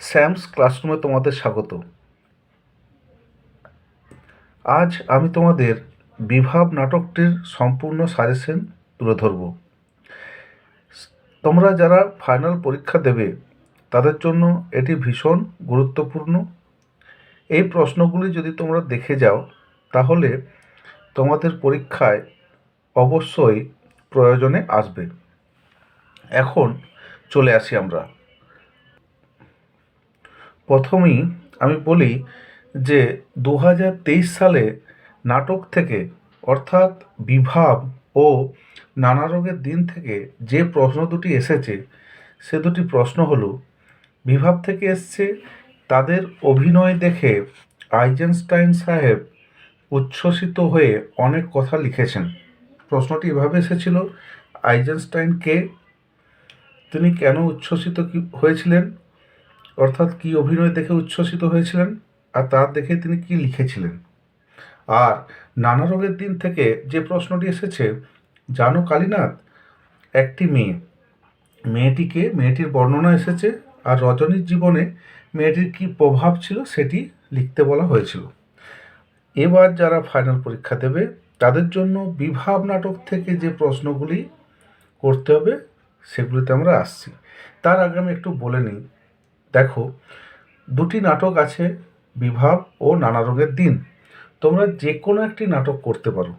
Sam's ক্লাসরুমে তোমাদের স্বাগত। আজ আমি তোমাদের বিভাব নাটকটির সম্পূর্ণ সাজেশন তুলে ধরব। তোমরা যারা ফাইনাল পরীক্ষা দেবে, তাদের জন্য এটি ভীষণ গুরুত্বপূর্ণ। এই প্রশ্নগুলি যদি তোমরা দেখে যাও, তাহলে তোমাদের পরীক্ষায় অবশ্যই প্রয়োজনে আসবে। এখন চলে আসি আমরা। প্রথমেই আমি বলি যে দু হাজার তেইশ সালে নাটক থেকে, অর্থাৎ বিভাব ও নানা রোগের দিন থেকে যে প্রশ্ন দুটি এসেছে, সে দুটি প্রশ্ন হলো, বিভাব থেকে এসছে তাদের অভিনয় দেখে আইজেনস্টাইন সাহেব উচ্ছ্বসিত হয়ে অনেক কথা লিখেছেন। প্রশ্নটি এভাবে এসেছিল, আইজেনস্টাইন কে? তিনি কেন উচ্ছ্বসিত হয়েছিলেন? অর্থাৎ কি অভিনয় দেখে উচ্ছ্বসিত হয়েছিলেন আর তার দেখে তিনি কি লিখেছিলেন? আর নানা রোগের দিন থেকে যে প্রশ্নটি এসেছে, জানো কালীনাথ? একটি মেয়ে। মেয়েটিকে, মেয়েটির বর্ণনা এসেছে আর রজনীর জীবনে মেয়েটির কি প্রভাব ছিল সেটি লিখতে বলা হয়েছিল। এবার যারা ফাইনাল পরীক্ষা দেবে, তাদের জন্য বিভাব নাটক থেকে যে প্রশ্নগুলি করতে হবে, সেগুলিতে আমরা আসছি। তার আগে আমি একটু বলে নিই দেখো, দুটি নাটক আছে, বিভাব ও নানা রঙের দিন। তোমরা যে কোনো একটি নাটক করতে পারো।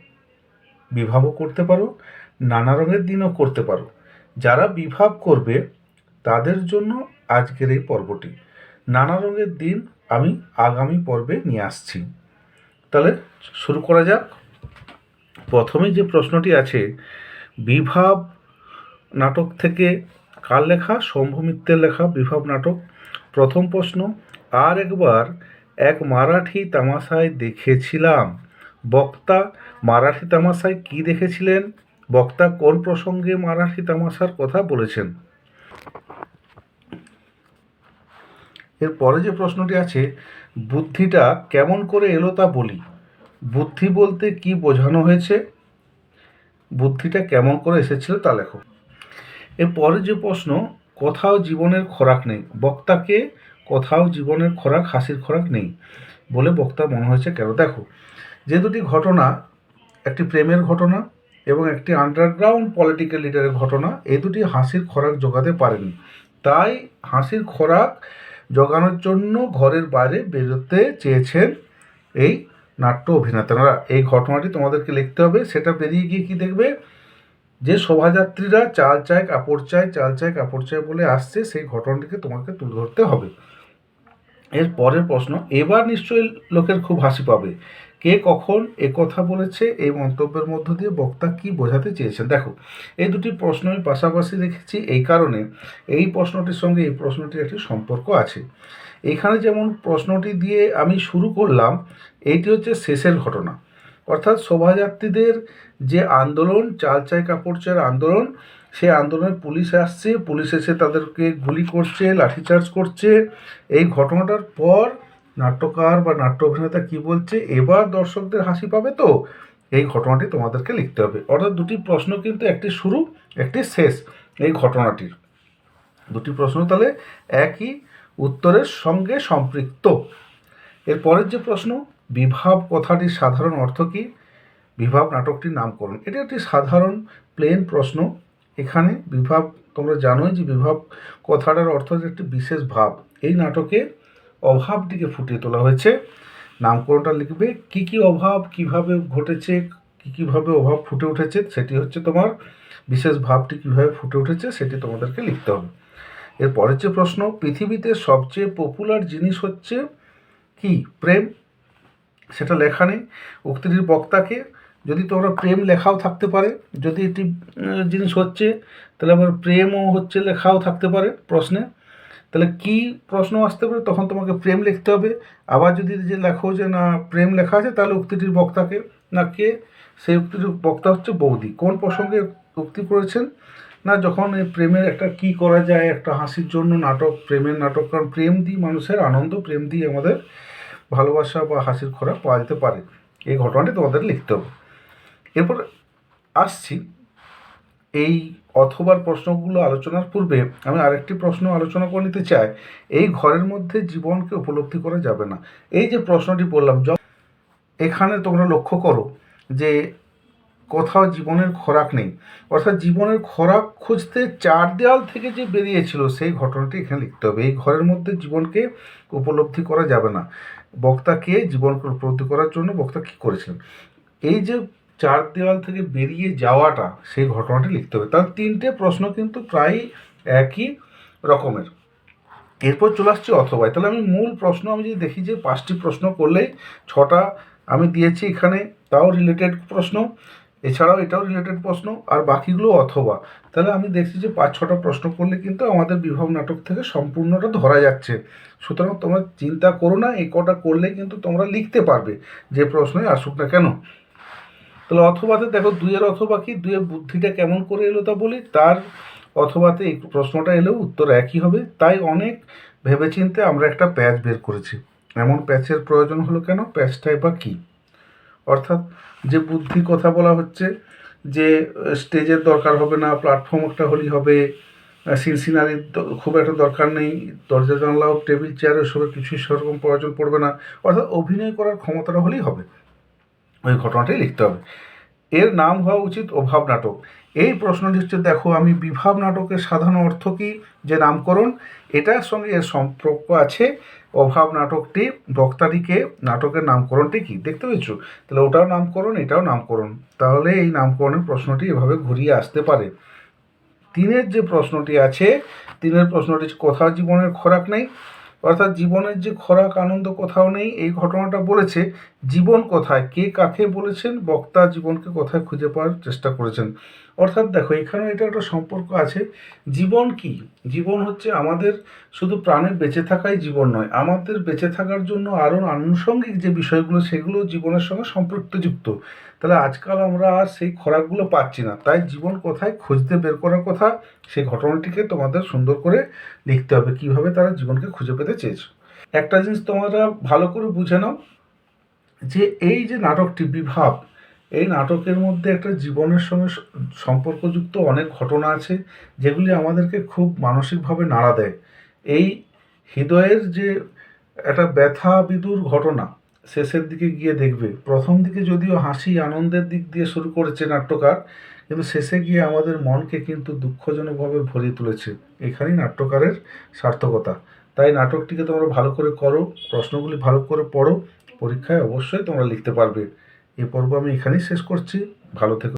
বিভাবও করতে পারো, নানা রঙের দিনও করতে পারো। যারা বিভাব করবে, তাদের জন্য আজকের এই পর্বটি। নানা রঙের দিন আমি আগামী পর্বে নিয়ে আসছি। তাহলে শুরু করা যাক। প্রথমে যে প্রশ্নটি আছে, বিভাব নাটক থেকে কার লেখা? শম্ভু মিত্রের লেখা বিভাব নাটক। প্রথম প্রশ্ন, আর একবার এক মারাঠি তামাশায় দেখেছিলাম। বক্তা, মারাঠি তামাশায় কি দেখেছিলেন? বক্তা কোন প্রসঙ্গে মারাঠি তামাশার কথা বলেছেন? এর পরে যে প্রশ্নটি আছে, বুদ্ধিটা কেমন করে এলো তা বলি। বুদ্ধি বলতে কি বোঝানো হয়েছে? বুদ্ধিটা কেমন করে এসেছিল তা লেখো। এর পরে যে প্রশ্ন কোথাও জীবনের খোরাক নেই। বক্তাকে কোথাও জীবনের খোরাক, হাসির খোরাক নেই বলে বক্তার মনে হয়েছে কেন? দেখো, যে দুটি ঘটনা, একটি প্রেমের ঘটনা এবং একটি আন্ডারগ্রাউন্ড পলিটিক্যাল লিডারের ঘটনা এই দুটি হাসির খোরাক জোগাতে পারেনি। তাই হাসির খোরাক জোগানোর জন্য ঘরের বাইরে বেরোতে চেয়েছেন এই নাট্য অভিনেতারা। এই ঘটনাটি তোমাদেরকে লিখতে হবে, সেটা বেরিয়ে গিয়ে কী দেখবে? যে শোভাযাত্রীরা চাল চায়, কাপড় চায়, চাল চায়, কাপড় চায় বলে আসছে, সেই ঘটনাটিকে তোমাকে তুলে ধরতে হবে। এর পরের প্রশ্ন, এবার নিশ্চয়ই লোকের খুব হাসি পাবে। কে কখন এ কথা বলেছে, এই মন্তব্যের মধ্য দিয়ে বক্তা কি বোঝাতে চেয়েছেন? দেখো, এই দুটি প্রশ্ন আমি পাশাপাশি রেখেছি এই কারণে। এই প্রশ্নটির সঙ্গে এই প্রশ্নটির একটি সম্পর্ক আছে। এখানে যেমন প্রশ্নটি দিয়ে আমি শুরু করলাম এইটি হচ্ছে শেষের ঘটনা। অর্থাৎ শোভাযাত্রীদের যে আন্দোলন, চাল চাই কাপড় চায়ের আন্দোলন, সেই আন্দোলনে পুলিশ আসছে, পুলিশ এসে তাদেরকে গুলি করছে, লাঠিচার্জ করছে। এই ঘটনাটার পর নাট্যকার বা নাট্য অভিনেতা কী বলছে? এবার দর্শকদের হাসি পাবে তো? এই ঘটনাটি তোমাদেরকে লিখতে হবে। অর্থাৎ দুটি প্রশ্ন কিন্তু একটি শুরু, একটি শেষ এই ঘটনাটির। দুটি প্রশ্ন তাহলে একই উত্তরের সঙ্গে সম্পৃক্ত। এর পরের যে প্রশ্ন বিভাব কথাটির সাধারণ অর্থ কী? বিভাব নাটকটির নামকরণ। এটা একটি সাধারণ প্লেন প্রশ্ন। এখানে বিভাব, তোমরা জানোই যে বিভাব কথাটার অর্থ একটি বিশেষ ভাব। এই নাটকে অভাবটিকে ফুটিয়ে তোলা হয়েছে। নামকরণটা লিখবে, কি কি অভাব, কীভাবে ঘটেছে, কি কীভাবে অভাব ফুটে উঠেছে, সেটি হচ্ছে তোমার বিশেষ ভাবটি কীভাবে ফুটে উঠেছে, সেটি তোমাদেরকে লিখতে হবে। এর পরের যে প্রশ্ন, পৃথিবীতে সবচেয়ে পপুলার জিনিস হচ্ছে কি? প্রেম? সেটা লেখা নেই। উক্তিটির বক্তাকে যদি তোমরা প্রেম লেখাও থাকতে পারে, যদি এটি জিনিস হচ্ছে, তাহলে আবার প্রেমও হচ্ছে, লেখাও থাকতে পারে প্রশ্নে। তাহলে কি প্রশ্ন আসতে পারে? তখন তোমাকে প্রেম লিখতে হবে। আবার যদি যে লেখো যে না, প্রেম লেখা আছে, তাহলে উক্তিটির বক্তাকে, না কে, সেই উক্তিটির বক্তা হচ্ছে বৌদি। কোন প্রসঙ্গে উক্তি করেছেন? না, যখন এই প্রেমের একটা কি করা যায়, একটা হাসির জন্য নাটক, প্রেমের নাটক, কারণ প্রেম দিয়ে মানুষের আনন্দ, প্রেম দিয়ে আমাদের ভালোবাসা বা হাসির খোরাক পাওয়া যেতে পারে। এই ঘটনাটি তোমাদের লিখতে হবে। এরপর আসছি এই অথবার প্রশ্নগুলো আলোচনার পূর্বে আমি আরেকটি প্রশ্ন আলোচনা করে নিতে চাই। এই ঘরের মধ্যে জীবনকে উপলব্ধি করা যাবে না। এই যে প্রশ্নটি বললাম এখানে তোমরা লক্ষ্য করো যে কোথাও জীবনের খোরাক নেই, অর্থাৎ জীবনের খোরাক খুঁজতে চার দেয়াল থেকে যে বেরিয়েছিল, সেই ঘটনাটি এখানে লিখতে হবে। এই ঘরের মধ্যে জীবনকে উপলব্ধি করা যাবে না। বক্তাকে জীবন উপলব্ধি করার জন্য বক্তা কী করেছিলেন? এই যে চার দেওয়াল থেকে বেরিয়ে যাওয়াটা, সেই ঘটনাটি লিখতে হবে। তার তিনটে প্রশ্ন কিন্তু প্রায় একই রকমের। এরপর চলে আসছে অথবায় তাহলে আমি মূল প্রশ্ন, আমি যদি দেখি যে পাঁচটি প্রশ্ন করলেই ছটা আমি দিয়েছি এখানে, তাও রিলেটেড প্রশ্ন। এছাড়াও এটাও রিলেটেড প্রশ্ন, আর বাকিগুলো অথবা। তাহলে আমি দেখছি যে পাঁচ, ছটা প্রশ্ন করলে কিন্তু আমাদের বিভব নাটক থেকে সম্পূর্ণটা ধরা যাচ্ছে। সুতরাং তোমরা চিন্তা করো না, এই কটা করলে কিন্তু তোমরা লিখতে পারবে যে প্রশ্নই আসুক না কেন। তাহলে অথবাতে দেখো, দুইয়ের অথবা কি? দুইয়ের বুদ্ধিটা কেমন করে এলো তা বলি। তার অথবাতে এই প্রশ্নটা এলেও উত্তর একই হবে। তাই অনেক ভেবেচিন্তে আমরা একটা প্যাচ বের করেছি। এমন প্যাচের প্রয়োজন হলো কেন? প্যাচটাই বা কী? অর্থাৎ যে বুদ্ধি কথা বলা হচ্ছে যে স্টেজের দরকার হবে না প্ল্যাটফর্ম একটা হলেই হবে সিনসিনারির খুব একটা দরকার নেই, দরজা, জানলা টেবিল চেয়ার এসবের কিছুই সেরকম প্রয়োজন পড়বে না। অর্থাৎ অভিনয় করার ক্ষমতাটা হলেই হবে। ওই ঘটনাটাই লিখতে হবে। এর নাম হওয়া উচিত অভাব নাটক। এই প্রশ্নটি হচ্ছে, দেখো, আমি বিভাব নাটকের সাধারণ অর্থ কী? যে নামকরণ, এটার সঙ্গে এর সম্পর্ক আছে। অভাব নাটকটি বক্তাটিকে নাটকের নামকরণটি কি? দেখতে পেয়েছ? তাহলে ওটাও নামকরণ, এটাও নামকরণ। তাহলে এই নামকরণের প্রশ্নটি এভাবে ঘুরিয়ে আসতে পারে। তিনের যে প্রশ্নটি আছে, তিনের প্রশ্নটি কোথাও জীবনের খোরাক নেই? অর্থাৎ জীবনের যে খোরাক, আনন্দ কোথাও নেই? এই ঘটনাটা বলেছে জীবন কোথায়? কে কাকে বলেছেন? বক্তা জীবনকে কোথায় খুঁজে পাওয়ার চেষ্টা করেছেন? অর্থাৎ দেখো এখানে এটা একটা সম্পর্ক আছে। জীবন কি? জীবন হচ্ছে আমাদের শুধু প্রাণে বেঁচে থাকাই জীবন নয়, আমাদের বেঁচে থাকার জন্য আরও আনুষঙ্গিক যে বিষয়গুলো, সেগুলো জীবনের সঙ্গে সম্পৃক্তযুক্ত। তাহলে আজকাল আমরা আর সেই খোরাকগুলো পাচ্ছি না। তাই জীবন কোথায় খুঁজতে বের করার কথা, সেই ঘটনাটিকে তোমাদের সুন্দর করে লিখতে হবে, কীভাবে তারা জীবনকে খুঁজে পেতে চেয়েছে। একটা জিনিস তোমরা ভালো করে বুঝে নাও যে এই যে নাটকটি, বিভাব, এই নাটকের মধ্যে একটা জীবনের সঙ্গে সম্পর্কযুক্ত অনেক ঘটনা আছে, যেগুলি আমাদেরকে খুব মানসিকভাবে নাড়া দেয়। এই হৃদয়ের যে একটা ব্যথা বিদুর ঘটনা, শেষের দিকে গিয়ে দেখবে। প্রথম দিকে যদিও হাসি আনন্দের দিক দিয়ে শুরু করেছে নাট্যকার, কিন্তু শেষে গিয়ে আমাদের মনকে কিন্তু দুঃখজনকভাবে ভরিয়ে তুলেছে। এখানেই নাট্যকারের সার্থকতা। তাই নাটকটিকে তোমরা ভালো করে করো, প্রশ্নগুলি ভালো করে পড়ো পরীক্ষায় অবশ্যই তোমরা লিখতে পারবে। এ পর্ব আমি এখানেই শেষ করছি। ভালো থেকো।